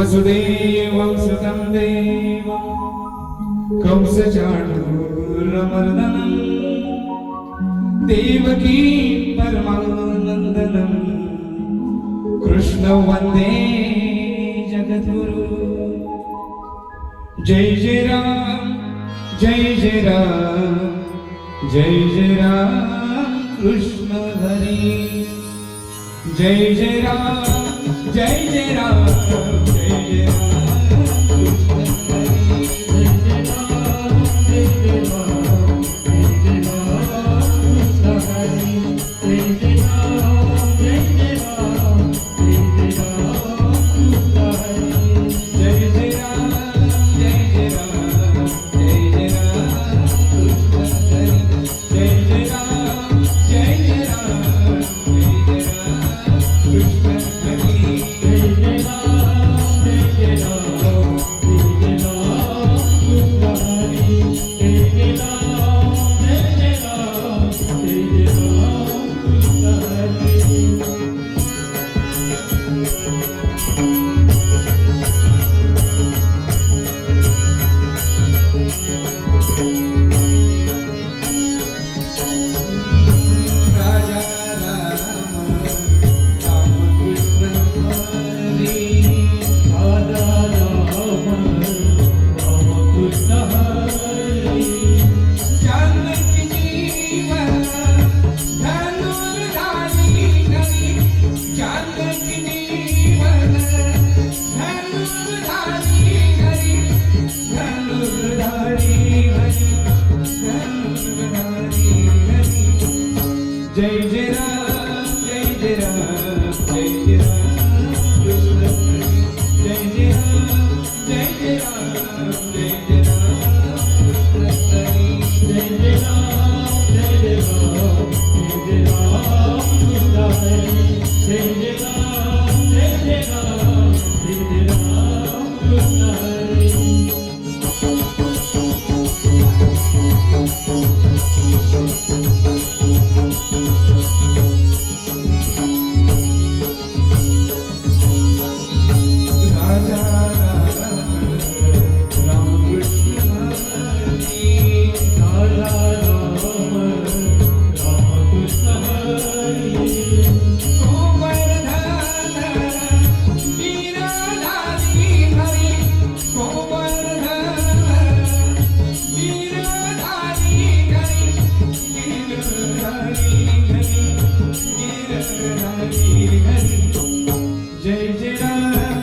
वसुदेवं सुतं देवं कंसचाणूरमर्दनम् देवकी परमानन्दनम् कृष्ण वन्दे जगद्गुरु। जय जय राम जय जय राम जय जय राम कृष्ण हरी। जय जय राम जय जय राम। thank you Yeah.